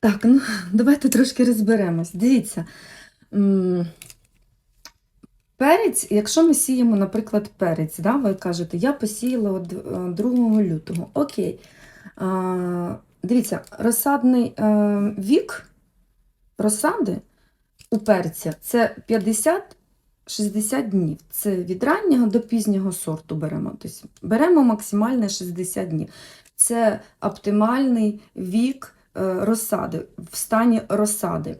Так, ну давайте трошки розберемось. Дивіться. Перець, якщо ми сіємо, наприклад, перець, да, ви кажете, я посіяла е, 2 лютого. Окей. А, дивіться, розсадний е, вік розсади у перця це 50-60 днів. Це від раннього до пізнього сорту беремо. Тобто беремо максимально 60 днів. Це оптимальний вік е, розсади, в стані розсади.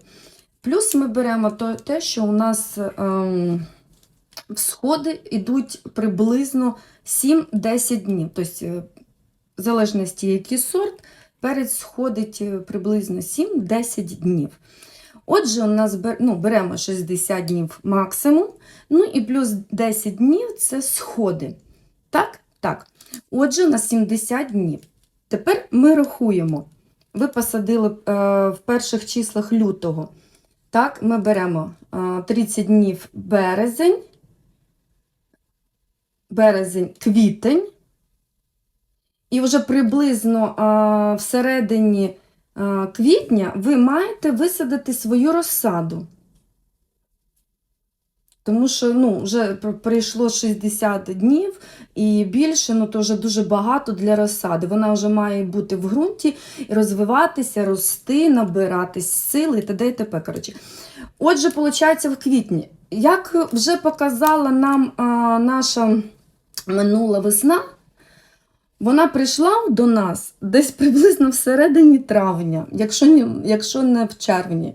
Плюс ми беремо те, що у нас ем, всходи йдуть приблизно 7-10 днів. Тобто, е, в залежності, який сорт, перець сходить е, приблизно 7-10 днів. Отже, у нас ну, беремо 60 днів максимум, ну і плюс 10 днів це сходи. Так? Так. Отже, у нас 70 днів. Тепер ми рахуємо. Ви посадили е, в перших числах лютого. Так, ми беремо е, 30 днів березень, березень, квітень. І вже приблизно е, всередині е, квітня ви маєте висадити свою розсаду. Тому що ну, вже пр- пройшло 60 днів і більше, ну то вже дуже багато для розсади. Вона вже має бути в ґрунті, розвиватися, рости, набиратись сили і т.д. і т.п. Коротше. Отже, виходить, в квітні. Як вже показала нам а, наша минула весна, вона прийшла до нас десь приблизно всередині травня, якщо не, якщо не в червні.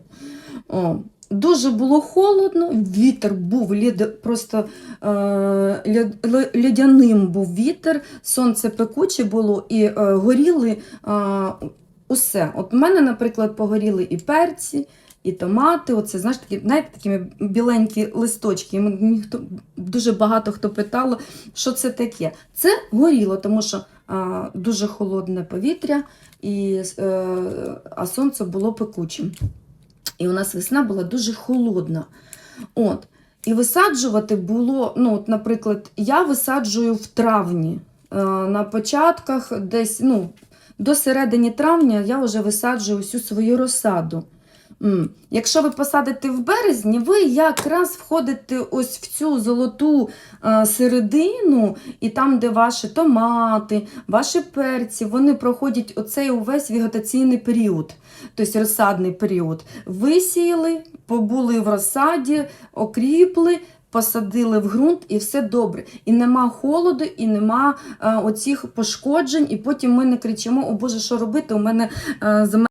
О, дуже було холодно, вітер був лід, просто е, льодяним був вітер, сонце пекуче було і е, горіли е, усе. От у мене, наприклад, погоріли і перці, і томати. Оце, знаєш, такі, знаєте, такі біленькі листочки. Ніхто, дуже багато хто питало, що це таке. Це горіло, тому що а, дуже холодне повітря, і, е, а сонце було пекучим. І у нас весна була дуже холодна. От. І висаджувати було, ну, от, наприклад, я висаджую в травні. Е, на початках, десь, ну, до середини травня я вже висаджую всю свою розсаду. Якщо ви посадите в березні, ви якраз входите ось в цю золоту е, середину, і там, де ваші томати, ваші перці, вони проходять оцей увесь вегетаційний період, тобто розсадний період. Висіяли, побули в розсаді, окріпли. Посадили в ґрунт і все добре. І нема холоду, і нема е, оцих пошкоджень, і потім ми не кричимо: О Боже, що робити? У мене е, земля